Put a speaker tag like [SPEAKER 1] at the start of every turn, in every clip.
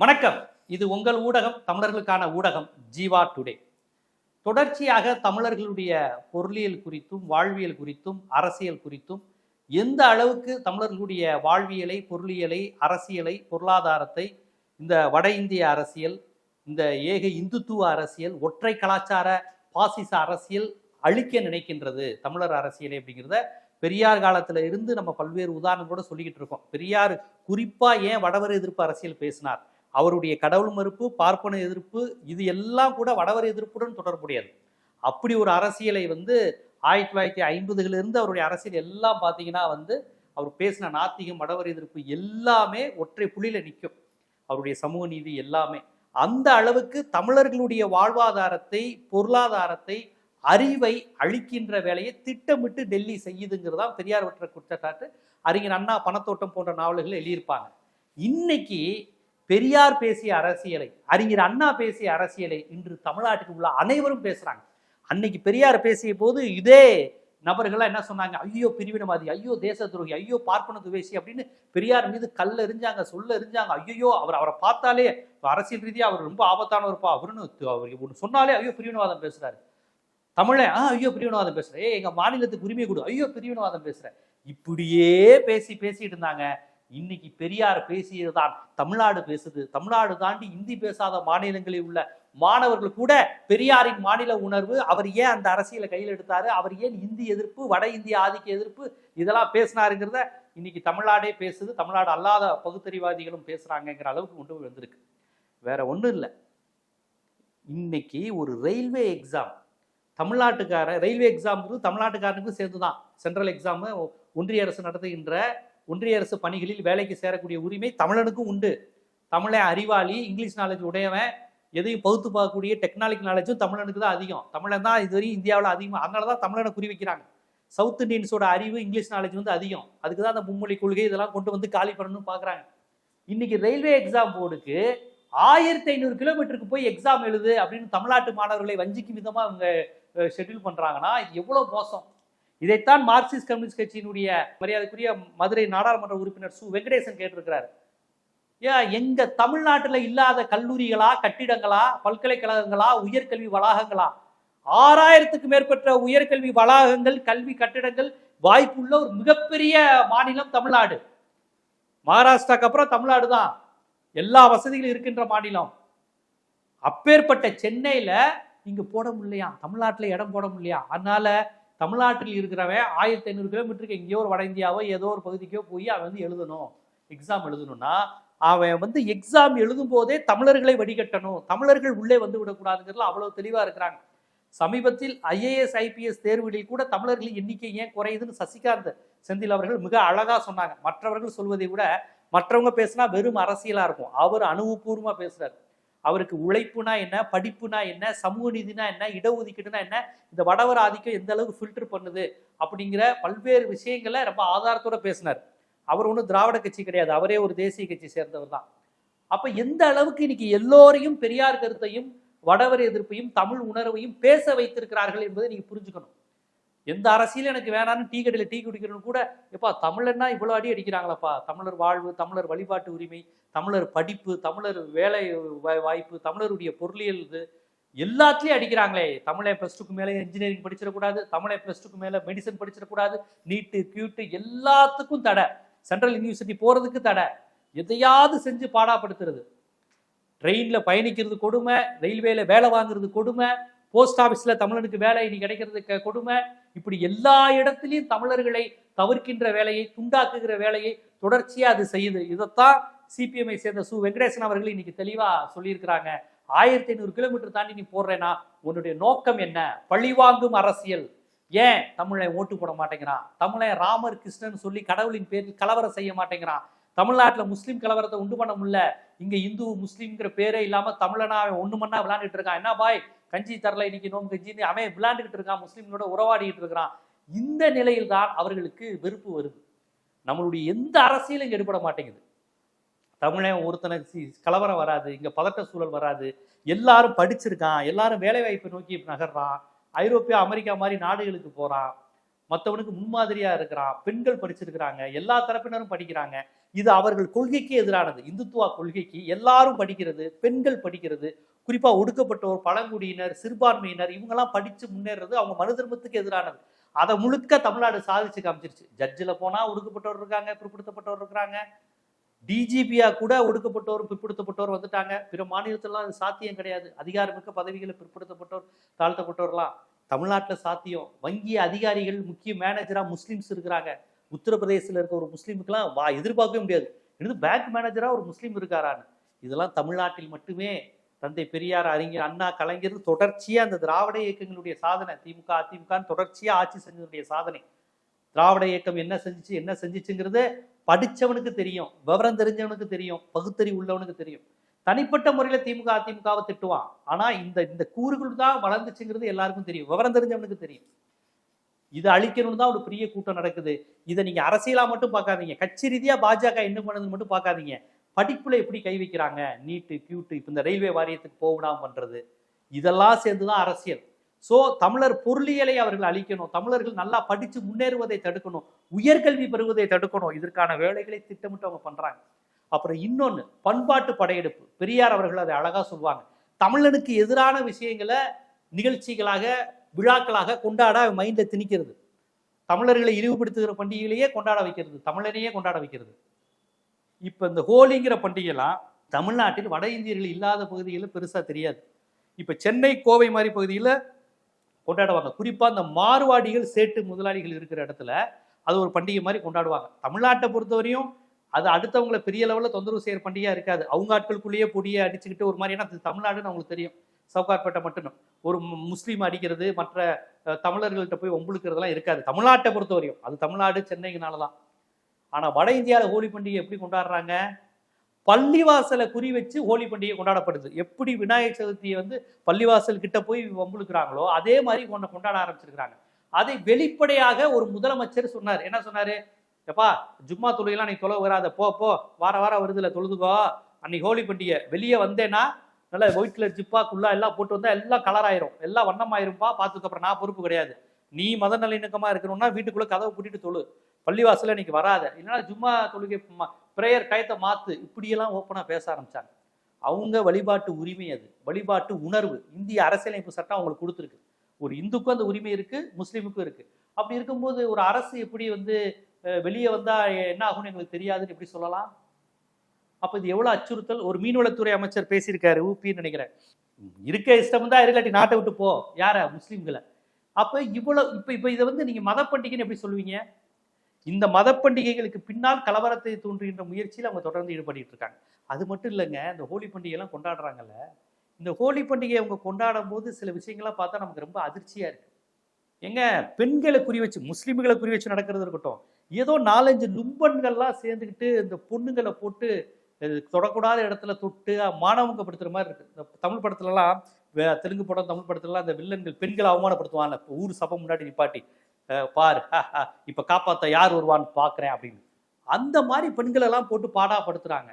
[SPEAKER 1] வணக்கம். இது உங்கள் ஊடகம் தமிழர்களுக்கான ஊடகம் ஜீவா டுடே. தொடர்ச்சியாக தமிழர்களுடைய பொருளியல் குறித்தும் வாழ்வியல் குறித்தும் அரசியல் குறித்தும் எந்த அளவுக்கு தமிழர்களுடைய வாழ்வியலை பொருளியலை அரசியலை பொருளாதாரத்தை இந்த வட இந்திய அரசியல் இந்த ஏக இந்துத்துவ அரசியல் ஒற்றை கலாச்சார பாசிச அரசியல் அழிக்க நினைக்கின்றது தமிழர் அரசியலை அப்படிங்கிறத பெரியார் காலத்துல இருந்து நம்ம பல்வேறு உதாரணம் கூட சொல்லிக்கிட்டு இருக்கோம். பெரியார் குறிப்பா ஏன் வடவர் எதிர்ப்பு அரசியல் பேசினார்? அவருடைய கடவுள் மறுப்பு பார்ப்பன எதிர்ப்பு இது எல்லாம் கூட வடவர் எதிர்ப்புடன் தொடர்புடையது. அப்படி ஒரு அரசியலை வந்து ஆயிரத்தி தொள்ளாயிரத்தி ஐம்பதுகளிலிருந்து இருந்து அவருடைய அரசியல் எல்லாம் பார்த்தீங்கன்னா வந்து அவர் பேசின நாத்திகம் வடவர் எதிர்ப்பு எல்லாமே ஒற்றை புள்ளியில் நிற்கும் அவருடைய சமூக நீதி எல்லாமே. அந்த அளவுக்கு தமிழர்களுடைய வாழ்வாதாரத்தை பொருளாதாரத்தை அறிவை அழிக்கின்ற வேலையை திட்டமிட்டு டெல்லி செய்யுதுங்கிறதா பெரியார் வற்ற குற்றச்சாட்டு. அறிஞர் அண்ணா பணத்தோட்டம் போன்ற நாவல்கள் எழுதியிருப்பாங்க. இன்னைக்கு பெரியார் பேசிய அரசியலை அறிஞர் அண்ணா பேசிய அரசியலை இன்று தமிழ்நாட்டில் உள்ள அனைவரும் பேசுறாங்க. அன்னைக்கு பெரியார் பேசிய போது இதே நபர்கள்லாம் என்ன சொன்னாங்க? ஐயோ பிரிவினவாதி ஐயோ தேச துரோகி ஐயோ பார்ப்பன துவேசி அப்படின்னு பெரியார் மீது கல்ல எரிஞ்சாங்க சொல்ல எரிஞ்சாங்க ஐயோ அவர் அவரை பார்த்தாலே அரசியல் ரீதியாக அவர் ரொம்ப ஆபத்தானவர்ப்பா அவருன்னு அவர் ஒன்று சொன்னாலே ஐயோ பிரிவினவாதம் பேசுறாரு. தமிழன் ஆ ஐயோ பிரிவினவாதம் பேசுறேன் ஏ எங்க மாநிலத்துக்கு உரிமை கொடு. ஐயோ பிரிவினவாதம் பேசுறேன் இப்படியே பேசி பேசிட்டு இருந்தாங்க. இன்னைக்கு பெரியார் பேசியதுதான் தமிழ்நாடு பேசுது. தமிழ்நாடு தாண்டி இந்தி பேசாத மாநிலங்களில் உள்ள மாணவர்கள் கூட பெரியாரின் மாநில உணர்வு அவர் ஏன் அந்த அரசியலை கையில் எடுத்தாரு அவர் ஏன் இந்தி எதிர்ப்பு வட இந்திய ஆதிக்க எதிர்ப்பு இதெல்லாம் பேசினாருங்கிறத இன்னைக்கு தமிழ்நாடே பேசுது. தமிழ்நாடு அல்லாத பகுத்தறிவாதிகளும் பேசுறாங்கிற அளவுக்கு கொண்டு வந்திருக்கு. வேற ஒன்றும் இல்லை. இன்னைக்கு ஒரு ரயில்வே எக்ஸாம். தமிழ்நாட்டுக்கார ரயில்வே எக்ஸாம்ங்கிறது தமிழ்நாட்டுக்காரனுக்கும் சேர்ந்து தான் சென்ட்ரல் எக்ஸாமு ஒன்றிய அரசு நடத்துகின்ற ஒன்றிய அரசு பணிகளில் வேலைக்கு சேரக்கூடிய உரிமை தமிழனுக்கும் உண்டு. தமிழன் அறிவாளி இங்கிலீஷ் நாலேஜ் உடையவன் எதையும் பகுத்து பார்க்கக்கூடிய டெக்னாலஜி நாலேஜும் தமிழனுக்கு தான் அதிகம். தமிழன் தான் இதுவரையும் இந்தியாவில் அதிகமாக அதனால தான் தமிழனை குறி வைக்கிறாங்க. சவுத் இண்டியன்ஸோட அறிவு இங்கிலீஷ் நாலேஜ் வந்து அதிகம். அதுக்கு தான் அந்த மும்மொழி கொள்கை இதெல்லாம் கொண்டு வந்து காலி பண்ணணும்னு பார்க்குறாங்க. இன்னைக்கு ரயில்வே எக்ஸாம் போர்டுக்கு ஆயிரத்தி ஐநூறு கிலோமீட்டருக்கு போய் எக்ஸாம் எழுது அப்படின்னு தமிழ்நாட்டு மாணவர்களை வஞ்சிக்கும் விதமாக அவங்க ஷெட்யூல் பண்ணுறாங்கன்னா இது எவ்வளோ மோசம். இதைத்தான் மார்க்சிஸ்ட் கம்யூனிஸ்ட் கட்சியினுடைய மரியாதைக்குரிய மதுரை நாடாளுமன்ற உறுப்பினர் சு. வெங்கடேசன் கேட்டிருக்கிறார். ஏன் எங்க தமிழ்நாட்டில் இல்லாத கல்லூரிகளா கட்டிடங்களா பல்கலைக்கழகங்களா உயர்கல்வி வளாகங்களா? ஆறாயிரத்துக்கு மேற்பட்ட உயர்கல்வி வளாகங்கள் கல்வி கட்டிடங்கள் வாய்ப்புள்ள ஒரு மிகப்பெரிய மாநிலம் தமிழ்நாடு. மகாராஷ்டிராக்கு அப்புறம் தமிழ்நாடு தான். எல்லா வசதிகளும் இருக்கின்ற மாநிலம். அப்பேற்பட்ட சென்னையில் இங்கே போட முடியலையா? தமிழ்நாட்டில் இடம் போட முடியலையா? அதனால தமிழ்நாட்டில் இருக்கிறவன் ஆயிரத்தி ஐநூறு கிலோமீட்டருக்கு எங்கேயோ ஒரு வட இந்தியாவோ ஏதோ ஒரு பகுதிக்கோ போய் அவன் வந்து எழுதணும். எக்ஸாம் எழுதணும்னா அவன் வந்து எக்ஸாம் எழுதும் போதே தமிழர்களை வடிகட்டணும். தமிழர்கள் உள்ளே வந்து விடக்கூடாதுங்கிறதுல அவ்வளவு தெளிவா இருக்கிறாங்க. சமீபத்தில் ஐஏஎஸ் ஐபிஎஸ் தேர்வுகளில் கூட தமிழர்களின் எண்ணிக்கை ஏன் குறையுதுன்னு சசிகாந்த் செந்தில் அவர்கள் மிக அழகா சொன்னாங்க. மற்றவர்கள் சொல்வதை விட மற்றவங்க பேசினா வெறும் அரசியலா இருக்கும். அவர் அனுபவபூர்வமா பேசுறாரு. அவருக்கு உழைப்புனா என்ன படிப்புனா என்ன சமூக நீதினா என்ன இடஒதுக்கீடுனா என்ன இந்த வடவர் ஆதிக்கம் எந்த அளவுக்கு ஃபில்டர் பண்ணுது அப்படிங்கிற பல்வேறு விஷயங்களை ரொம்ப ஆதாரத்தோட பேசினார். அவர் ஒன்றும் திராவிட கட்சி கிடையாது. அவரே ஒரு தேசிய கட்சி சேர்ந்தவர் தான். அப்போ எந்த அளவுக்கு இன்னைக்கு எல்லோரையும் பெரியார் கருத்தையும் வடவர் எதிர்ப்பையும் தமிழ் உணர்வையும் பேச வைத்திருக்கிறார்கள் என்பதை நீங்கள் புரிஞ்சுக்கணும். எந்த அரசியலும் எனக்கு வேணாம்னு டீ கடையில் டீ குடிக்கணும்னு கூட எப்பா தமிழன்னா இவ்வளோ அடி அடிக்கிறாங்களப்பா. தமிழர் வாழ்வு தமிழர் வழிபாட்டு உரிமை தமிழர் படிப்பு தமிழர் வேலை வாய்ப்பு தமிழருடைய பொருளியல் இது எல்லாத்துலேயும் அடிக்கிறாங்களே. தமிழை ப்ளஸ் டூக்கு மேலே இன்ஜினியரிங் படிச்சிடக்கூடாது தமிழை ப்ளஸ் டூக்கு மேலே மெடிசன் படிச்சிடக்கூடாது நீட்டு கியூட்டு எல்லாத்துக்கும் தடை. சென்ட்ரல் யூனிவர்சிட்டி போகிறதுக்கு தடை. எதையாவது செஞ்சு பாடாப்படுத்துறது. ட்ரெயினில் பயணிக்கிறது கொடுமை ரயில்வேல வேலை வாங்குறது கொடுமை போஸ்ட் ஆஃபீஸில் தமிழனுக்கு வேலை இனி கிடைக்கிறதுக்கு கொடுமை. இப்படி எல்லா இடத்துலையும் தமிழர்களை தவிர்க்கின்ற வேலையை துண்டாக்குகிற வேலையை தொடர்ச்சியாக அது செய்யுது. இதைத்தான் சிபிஎம்ஐ சேர்ந்த சு. வெங்கடேசன் அவர்கள் இன்னைக்கு தெளிவாக சொல்லியிருக்கிறாங்க. ஆயிரத்தி ஐநூறு கிலோமீட்டர் தாண்டி நீ போடுறேன்னா உன்னுடைய நோக்கம் என்ன? பழிவாங்கும் அரசியல். ஏன் தமிழை ஓட்டு போட மாட்டேங்கிறான்? தமிழை ராமர் கிருஷ்ணன் சொல்லி கடவுளின் பேரில் கலவரம் செய்ய மாட்டேங்கிறான். தமிழ்நாட்டில் முஸ்லீம் கலவரத்தை உண்டு பண்ண முடியல. இங்க இந்து முஸ்லீம்ங்கிற பேரே இல்லாமல் தமிழனா அவன் ஒண்ணு மண்ணா விளையாண்டுட்டு இருக்கான். என்ன பாய்? கஞ்சி தரல இன்னைக்கு நோம்பு கஞ்சின்னு அவன் விளையாண்டுக்கிட்டு இருக்கான் முஸ்லீம்களோட உறவாடிக்கிட்டு இருக்கிறான். இந்த நிலையில் தான் அவர்களுக்கு வெறுப்பு வருது. நம்மளுடைய எந்த அரசியலும் இங்கே எடுபட மாட்டேங்குது. தமிழன் ஒருத்தனுக்கு சி- கலவரம் வராது இங்கே பதட்ட சூழல் வராது. எல்லாரும் படிச்சிருக்கான் எல்லாரும் வேலைவாய்ப்பை நோக்கி நகர்றான். ஐரோப்பியா அமெரிக்கா மாதிரி நாடுகளுக்கு போகிறான் மற்றவனுக்கு முன்மாதிரியாக இருக்கிறான். பெண்கள் படிச்சிருக்கிறாங்க எல்லா தரப்பினரும் படிக்கிறாங்க. இது அவர்கள் கொள்கைக்கு எதிரானது. இந்துத்துவா கொள்கைக்கு எல்லாரும் படிக்கிறது பெண்கள் படிக்கிறது குறிப்பாக ஒடுக்கப்பட்டோர் பழங்குடியினர் சிறுபான்மையினர் இவங்கெல்லாம் படித்து முன்னேறது அவங்க மனு தர்மத்துக்கு எதிரானது. அதை முழுக்க தமிழ்நாடு சாதிச்சு காமிச்சிருச்சு. ஜட்ஜில் போனால் ஒடுக்கப்பட்டவர் இருக்காங்க பிற்படுத்தப்பட்டவர் இருக்கிறாங்க டிஜிபியாக கூட ஒடுக்கப்பட்டோரும் பிற்படுத்தப்பட்டோர் வந்துட்டாங்க. பிற மாநிலத்திலாம் அது சாத்தியம் கிடையாது. அதிகாரமிக்க பதவிகளை பிற்படுத்தப்பட்டோர் தாழ்த்தப்பட்டோர்லாம். தமிழ்நாட்டில் சாத்தியம். வங்கி அதிகாரிகள் முக்கிய மேனேஜராக முஸ்லீம்ஸ் இருக்கிறாங்க. உத்தரப்பிரதேசத்தில் இருக்க ஒரு முஸ்லீமுக்கெல்லாம் வா எதிர்பார்க்கவே முடியாது. என்னது பேங்க் மேனேஜராக ஒரு முஸ்லீம் இருக்காரான்னு. இதெல்லாம் தமிழ்நாட்டில் மட்டுமே தந்தை பெரியார் அறிஞர் அண்ணா கலைஞர் தொடர்ச்சியாக அந்த திராவிட இயக்கங்களுடைய சாதனை. திமுக அதிமுக தொடர்ச்சியாக ஆட்சி செஞ்சதுடைய சாதனை. திராவிட இயக்கம் என்ன செஞ்சுச்சு என்ன செஞ்சுச்சுங்கிறது படிச்சவனுக்கு தெரியும் விவரம் தெரிஞ்சவனுக்கு தெரியும் பகுத்தறி உள்ளவனுக்கு தெரியும். தனிப்பட்ட முறையில் திமுக அதிமுகவை திட்டுவான். ஆனால் இந்த இந்த கூறுகள் தான் வளர்ந்துச்சுங்கிறது எல்லாருக்கும் தெரியும். விவரம் தெரிஞ்சவனுக்கு தெரியும். இதை அழிக்கணும்னு தான் ஒரு பெரிய கூட்டம் நடக்குது. இதை நீங்கள் அரசியலா மட்டும் பார்க்காதீங்க. கட்சி ரீதியா பாஜக என்ன பண்ணுதுன்னு மட்டும் பார்க்காதீங்க. படிப்புல எப்படி கை வைக்கிறாங்க? நீட்டு கியூட்டு இப்போ இந்த ரயில்வே வாரியத்துக்கு போகலாம் பண்றது. இதெல்லாம் சேர்ந்துதான் அரசியல். ஸோ தமிழர் பொருளியலை அவர்கள் அழிக்கணும். தமிழர்கள் நல்லா படிச்சு முன்னேறுவதை தடுக்கணும். உயர்கல்வி பெறுவதை தடுக்கணும். இதற்கான வேலைகளை திட்டமிட்டு அவங்க பண்றாங்க. அப்புறம் இன்னொன்று பண்பாட்டு படையெடுப்பு. பெரியார் அவர்கள் அதை அழகாக சொல்லுவாங்க. தமிழனுக்கு எதிரான விஷயங்களை நிகழ்ச்சிகளாக விழாக்களாக கொண்டாட மைண்டை திணிக்கிறது. தமிழர்களை இழிவுபடுத்துகிற பண்டிகைகளையே கொண்டாட வைக்கிறது. தமிழனையே கொண்டாட வைக்கிறது. இப்போ இந்த ஹோலிங்கிற பண்டிகைலாம் தமிழ்நாட்டில் வட இந்தியர்கள் இல்லாத பகுதிகளில் பெருசாக தெரியாது. இப்போ சென்னை கோவை மாதிரி பகுதியில் கொண்டாடுவாங்க குறிப்பாக இந்த மார்வாடிகள் சேட்டு முதலாளிகள் இருக்கிற இடத்துல அது ஒரு பண்டிகை மாதிரி கொண்டாடுவாங்க. தமிழ்நாட்டை பொறுத்தவரையும் அது அடுத்தவங்களை பெரிய லெவலில் தொந்தரவு செய்கிற பண்டிகையாக இருக்காது. அவங்க ஆட்களுக்குள்ளேயே பொடியை அடிச்சுக்கிட்டு ஒரு மாதிரி ஏன்னா அது தமிழ்நாடுன்னு அவங்களுக்கு தெரியும். சவுகார்பேட்டை மட்டும் ஒரு முஸ்லீம் அடிக்கிறது மற்ற தமிழர்கள்ட்ட போய் ஒம்புழுக்கிறதெல்லாம் இருக்காது. தமிழ்நாட்டை பொறுத்தவரையும். அது தமிழ்நாடு சென்னைக்குனால தான் ஆனால் வட இந்தியாவில் ஹோலி பண்டிகை எப்படி கொண்டாடுறாங்க? பள்ளிவாசலை குறி வச்சு ஹோலி பண்டிகை கொண்டாடப்படுது. எப்படி விநாயகர் சதுர்த்தியை வந்து பள்ளிவாசல் கிட்ட போய் வம்புழுக்கிறாங்களோ அதே மாதிரி ஒன்றை கொண்டாட ஆரம்பிச்சிருக்கிறாங்க. அதை வெளிப்படையாக ஒரு முதலமைச்சர் சொன்னார். என்ன சொன்னார்? எப்பா ஜும்மா தொழுகைலாம் நீ தொலை வராத போ போ வார வாரம் வருதுல தொழுதுகோ அன்னைக்கு ஹோலி பண்டிகை. வெளியே வந்தேன்னா நல்லா ஒயிட் கலர் ஜிப்பா குள்ளா எல்லாம் போட்டு வந்தால் எல்லாம் கலர் ஆயிரும். எல்லாம் வண்ணம் ஆயிரும்பா பார்த்துக்கப்புறம் நான் பொறுப்பு கிடையாது. நீ மத நல்லிணக்கமாக இருக்கணும்னா வீட்டுக்குள்ளே கதவை கூட்டிட்டு தொழு. பள்ளிவாசலில் இன்னைக்கு வராத. இல்லைனா ஜும்மா தொழுகை ப்ரேயர் டயத்தை மாத்து. இப்படியெல்லாம் ஓப்பனா பேச ஆரம்பிச்சாங்க. அவங்க வழிபாட்டு உரிமை அது. வழிபாட்டு உணர்வு. இந்திய அரசியலமைப்பு சட்டம் அவங்களுக்கு கொடுத்துருக்கு. ஒரு இந்துக்கும் அந்த உரிமை இருக்கு முஸ்லீமுக்கும் இருக்கு. அப்படி இருக்கும்போது ஒரு அரசு எப்படி வந்து வெளியே வந்தா என்ன ஆகும்னு எங்களுக்கு தெரியாதுன்னு எப்படி சொல்லலாம்? அப்ப இது எவ்வளவு அச்சுறுத்தல். ஒரு மீன்வளத்துறை அமைச்சர் பேசியிருக்காரு ஊப்பின்னு நினைக்கிறேன். இருக்க இஷ்டம் தான் இருக்காட்டி நாட்டை விட்டு போ. யார? முஸ்லீம்களை. அப்ப இவ்வளவு இப்ப இப்ப இதை வந்து நீங்க மத பண்டிகைன்னு எப்படி சொல்லுவீங்க? இந்த மத பண்டிகைகளுக்கு பின்னால் கலவரத்தை தோன்றுகின்ற முயற்சியில் அவங்க தொடர்ந்து ஈடுபட்டு இருக்காங்க அது மட்டும் இல்லைங்க இந்த ஹோலி பண்டிகையெல்லாம் கொண்டாடுறாங்கல்ல இந்த ஹோலி பண்டிகையை அவங்க கொண்டாடும் போது சில விஷயங்கள்லாம் பார்த்தா நமக்கு ரொம்ப அதிர்ச்சியாக இருக்கு. எங்க பெண்களை குறி வச்சு முஸ்லீம்களை குறி வச்சு நடக்கிறது இருக்கட்டும் ஏதோ நாலஞ்சு லும்பன்கள்லாம் சேர்ந்துக்கிட்டு இந்த பொண்ணுங்களை போட்டு தொடக்கூடாத இடத்துல தொட்டு மாணவங்கப்படுத்துகிற மாதிரி இருக்கு. இந்த தமிழ் படத்துலலாம் தெலுங்கு படம் தமிழ் படத்துலலாம் இந்த வில்லன்கள் பெண்களை அவமானப்படுத்துவாங்க ஊர் சபை முன்னாடி நிப்பாட்டி பார். இப்ப காப்பாத்த யார் வருவான்னு பாக்குறேன் அப்படின்னு. அந்த மாதிரி பெண்கள் எல்லாம் போட்டு பாடாப்படுத்துறாங்க.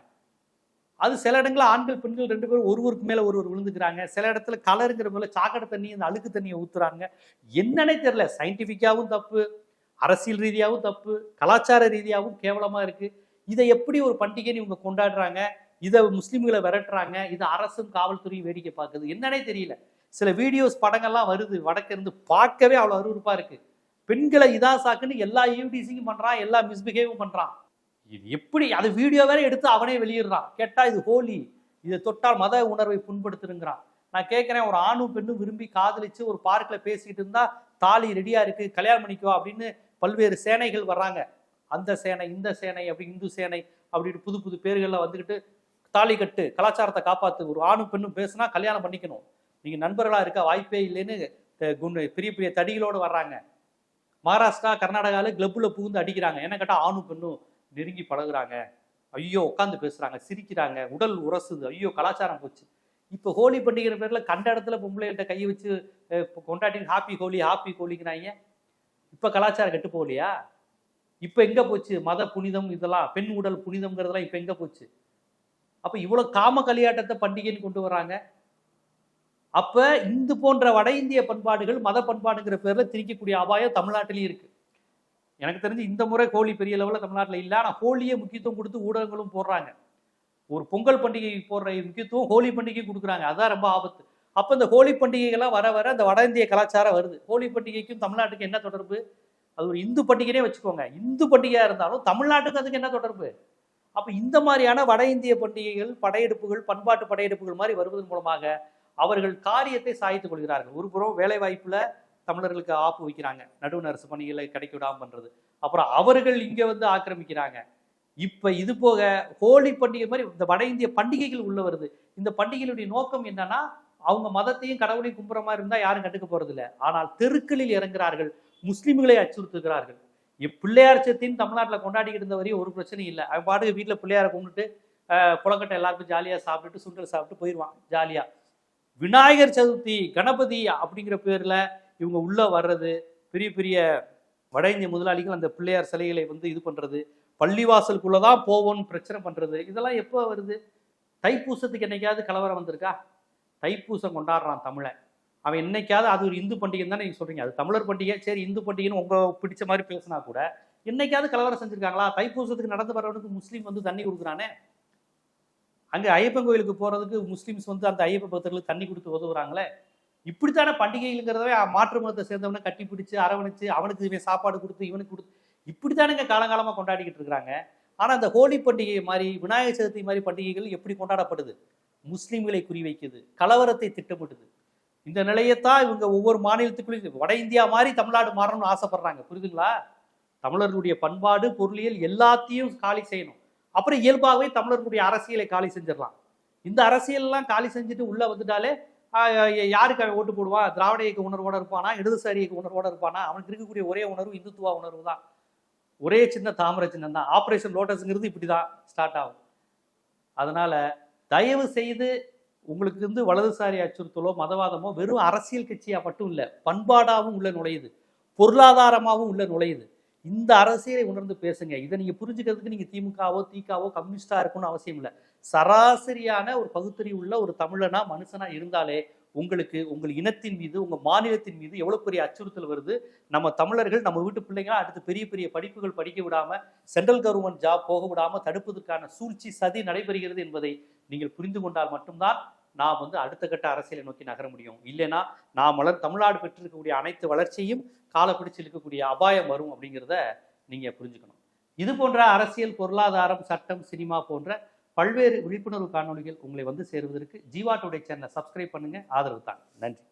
[SPEAKER 1] அது சில இடங்களில் ஆண்கள் பெண்கள் ரெண்டு பேரும் ஒருவருக்கு மேல ஒருவர் விழுந்துக்கிறாங்க. சில இடத்துல கலருங்கிற மேல சாக்கடை தண்ணி அந்த அழுக்கு தண்ணியை ஊத்துறாங்க. என்னன்னே தெரியல. சயின்டிபிக்காவும் தப்பு அரசியல் ரீதியாகவும் தப்பு கலாச்சார ரீதியாகவும் கேவலமா இருக்கு. இதை எப்படி ஒரு பண்டிகைன்னு இவங்க கொண்டாடுறாங்க? இதை முஸ்லீம்களை விரட்டுறாங்க. இதை அரசும் காவல்துறையும் வேடிக்கை பார்க்குது. என்னன்னே தெரியல. சில வீடியோஸ் படங்கள்லாம் வருது. வடக்கிருந்து பார்க்கவே அவ்வளோ அருவறுப்பாக இருக்குது பெண்களை இதா சாக்குன்னு எல்லா யூடிசிங்கும் பண்றான் எல்லா மிஸ்பிஹேவும் பண்றான். இது எப்படி? அது வீடியோ வேற எடுத்து அவனே வெளியிடுறான். கேட்டா இது ஹோலி இதை தொட்டால் மத உணர்வை புண்படுத்துருங்கிறான். நான் கேட்கிறேன் ஒரு ஆணும் பெண்ணும் விரும்பி காதலிச்சு ஒரு பார்க்கில் பேசிக்கிட்டு இருந்தா தாலி ரெடியா இருக்கு கல்யாணம் பண்ணிக்கோ அப்படின்னு பல்வேறு சேனைகள் வர்றாங்க. அந்த சேனை இந்த சேனை அப்படி இந்து சேனை அப்படின்னு புது புது பேர்களில் வந்துக்கிட்டு தாலி கட்டு கலாச்சாரத்தை காப்பாத்து ஒரு ஆணும் பெண்ணும் பேசுனா கல்யாணம் பண்ணிக்கணும். நீங்க நண்பர்களா இருக்க வாய்ப்பே இல்லைன்னு பெரிய பெரிய தடிகளோடு வர்றாங்க. மகாராஷ்டிரா கர்நாடகாவில் கிளப்பில் புகுந்து அடிக்கிறாங்க. என்ன கேட்டால் ஆணும் பெண்ணும் நெருங்கி பழகுறாங்க. ஐயோ உட்காந்து பேசுகிறாங்க சிரிக்கிறாங்க உடல் உரசுது. ஐயோ கலாச்சாரம் போச்சு. இப்போ ஹோலி பண்டிகை பேரில் கண்ட இடத்துல பொம்பளைகிட்ட கையை வச்சு இப்போ கொண்டாடி ஹாப்பி ஹோலி ஹாப்பி ஹோலிங்கிறாங்க இப்போ கலாச்சாரம் கெட்டு போகலையா? இப்போ எங்கே போச்சு? மத புனிதம் இதெல்லாம் பெண் உடல் புனிதம்ங்கிறதெல்லாம் இப்போ எங்கே போச்சு? அப்போ இவ்வளோ காம கலியாட்டத்தை பண்டிகைன்னு கொண்டு வர்றாங்க. அப்ப இந்து போன்ற வட இந்திய பண்பாடுகள் மத பண்பாடுங்கிற பேர்ல திணிக்கக்கூடிய அபாயம் தமிழ்நாட்டிலையும் இருக்கு. எனக்கு தெரிஞ்சு இந்த முறை ஹோலி பெரிய லெவலில் தமிழ்நாட்டில் இல்லை. ஆனால் ஹோலியை முக்கியத்துவம் கொடுத்து ஊடகங்களும் போடுறாங்க. ஒரு பொங்கல் பண்டிகை போடுற முக்கியத்துவம் ஹோலி பண்டிகை கொடுக்குறாங்க. அதுதான் ரொம்ப ஆபத்து. அப்போ இந்த ஹோலி பண்டிகைகள்லாம் வர வர அந்த வட இந்திய கலாச்சாரம் வருது. ஹோலி பண்டிகைக்கும் தமிழ்நாட்டுக்கு என்ன தொடர்பு? அது ஒரு இந்து பண்டிகைனே வச்சுக்கோங்க. இந்து பண்டிகையாக இருந்தாலும் தமிழ்நாட்டுக்கு அதுக்கு என்ன தொடர்பு? அப்போ இந்த மாதிரியான வட இந்திய பண்டிகைகள் படையெடுப்புகள் பண்பாட்டு படையெடுப்புகள் மாதிரி வருவதன் மூலமாக அவர்கள் காரியத்தை சாய்த்து கொள்கிறார்கள். ஒரு புறம் வேலை வாய்ப்புல தமிழர்களுக்கு ஆப்பு வைக்கிறாங்க. நடுவு அரசு பணிகளை கிடைக்க விடாமல் பண்றது. அப்புறம் அவர்கள் இங்க வந்து ஆக்கிரமிக்கிறாங்க. இப்ப இது போக ஹோலி பண்டிகை மாதிரி இந்த வட இந்திய பண்டிகைகள் உள்ள வருது. இந்த பண்டிகைகளுடைய நோக்கம் என்னன்னா அவங்க மதத்தையும் கடவுளையும் கும்புற மாதிரி இருந்தா யாரும் கண்டுக்க போறது ஆனால் தெருக்களில் இறங்குகிறார்கள் முஸ்லிம்களை அச்சுறுத்துகிறார்கள். இப் பிள்ளையார் சத்தின்னு தமிழ்நாட்டில் கொண்டாடிக்கிட்டு இருந்த வரையும் ஒரு பிரச்சனையும் இல்லை. அவன் பாட்டுக்கு வீட்டில் பிள்ளையாரை கும்பிட்டு அஹ், புலக்கட்டை எல்லாருக்கும் ஜாலியாக சாப்பிட்டுட்டு சுண்டல் சாப்பிட்டு போயிடுவான் ஜாலியாக விநாயகர் சதுர்த்தி கணபதி அப்படிங்கிற பேரில் இவங்க உள்ளே வர்றது பெரிய பெரிய வட இந்திய முதலாளிகள் அந்த பிள்ளையார் சிலைகளை வந்து இது பண்ணுறது பள்ளிவாசலுக்குள்ளே தான் போவோம்னு பிரச்சனை பண்ணுறது இதெல்லாம் எப்போ வருது? தைப்பூசத்துக்கு என்னைக்காவது கலவரம் வந்திருக்கா? தைப்பூசம் கொண்டாடுறான் தமிழன் அவன் என்னைக்காவது அது ஒரு இந்து பண்டிகை தானே நீங்கள் சொல்கிறீங்க அது தமிழர் பண்டிகை சரி இந்து பண்டிகைன்னு உங்கள் பிடிச்ச மாதிரி பேசினா கூட என்னைக்காவது கலவரம் செஞ்சுருக்காங்களா? தைப்பூசத்துக்கு நடந்து வர்றவனுக்கு முஸ்லீம் வந்து தண்ணி கொடுக்குறானே? அங்கே ஐயப்பன் கோயிலுக்கு போகிறதுக்கு முஸ்லீம்ஸ் வந்து அந்த ஐயப்ப பக்தர்களுக்கு தண்ணி கொடுத்து உதவுறாங்களே? இப்படித்தானே பண்டிகைங்கிறதவே மாற்று மதத்தை சேர்ந்தவனை கட்டி பிடிச்சி அரவணைச்சு அவனுக்கு இவன் சாப்பாடு கொடுத்து இவனுக்கு கொடுத்து இப்படித்தானுங்க காலங்காலமாக கொண்டாடிக்கிட்டு இருக்கிறாங்க ஆனால் அந்த ஹோலி பண்டிகை மாதிரி விநாயகர் சதுர்த்தி மாதிரி பண்டிகைகள் எப்படி கொண்டாடப்படுது? முஸ்லீம்களை குறிவைக்குது கலவரத்தை திட்டமிடுது. இந்த நிலையத்தான் இவங்க ஒவ்வொரு மாநிலத்துக்குள்ளேயும் வட இந்தியா மாதிரி தமிழ்நாடு மாறணும்னு ஆசைப்படுறாங்க. புரியுதுங்களா? தமிழர்களுடைய பண்பாடு பொருளியல் எல்லாத்தையும் காலி செய்யணும். அப்புறம் இயல்பாகவே தமிழர்களுடைய அரசியலை காலி செஞ்சிடலாம். இந்த அரசியல்லாம் காலி செஞ்சுட்டு உள்ளே வந்துட்டாலே யாருக்கு அவன் ஓட்டு போடுவான் திராவிட இயக்க உணர்வோட இருப்பானா? இடதுசாரி இயக்க உணர்வோட இருப்பானா? அவனுக்கு இருக்கக்கூடிய ஒரே உணர்வு இந்துத்துவா உணர்வு தான். ஒரே சின்ன தாமரை சின்னம் தான். ஆப்ரேஷன் லோட்டஸ்ங்கிறது இப்படி தான் ஸ்டார்ட் ஆகும். அதனால தயவு செய்து உங்களுக்கு வந்து வலதுசாரி அச்சுறுத்தலோ மதவாதமோ வெறும் அரசியல் கட்சியாக மட்டும் இல்லை பண்பாடாகவும் உள்ள நுழையுது. பொருளாதாரமாகவும் உள்ள நுழையுது. இந்த அரசியலை உணர்ந்து பேசுங்க. இதை நீங்க புரிஞ்சுக்கிறதுக்கு நீங்க திமுகவோ தீகாவோ கம்யூனிஸ்டா இருக்கணும்னு அவசியம் இல்லை. சராசரியான ஒரு பகுத்தறிவு உள்ள ஒரு தமிழனா மனுஷனா இருந்தாலே உங்களுக்கு உங்கள் இனத்தின் மீது உங்கள் மாநிலத்தின் மீது எவ்வளோ பெரிய அச்சுறுத்தல் வருது? நம்ம தமிழர்கள் நம்ம வீட்டு பிள்ளைங்களாம் அடுத்து பெரிய பெரிய படிப்புகள் படிக்க விடாமல் சென்ட்ரல் கவர்மெண்ட் ஜாப் போக விடாமல் தடுப்பதற்கான சூழ்ச்சி சதி நடைபெறுகிறது என்பதை நீங்கள் புரிந்து கொண்டால் மட்டும்தான் நாம் வந்து அடுத்த கட்ட அரசியலை நோக்கி நகர முடியும். இல்லைன்னா நாம் வளர் தமிழ்நாடு பெற்றிருக்கக்கூடிய அனைத்து வளர்ச்சியும் கால பிடிச்சு இழுக்கக்கூடிய அபாயம் வரும் அப்படிங்கிறத நீங்கள் புரிஞ்சுக்கணும். இது போன்ற அரசியல் பொருளாதாரம் சட்டம் சினிமா போன்ற பல்வேறு விழிப்புணர்வு காணொளிகள் உங்களை வந்து சேருவதற்கு ஜீவா டுடே சேனலை சப்ஸ்கிரைப் பண்ணுங்க. ஆதரவு தாங்க நன்றி.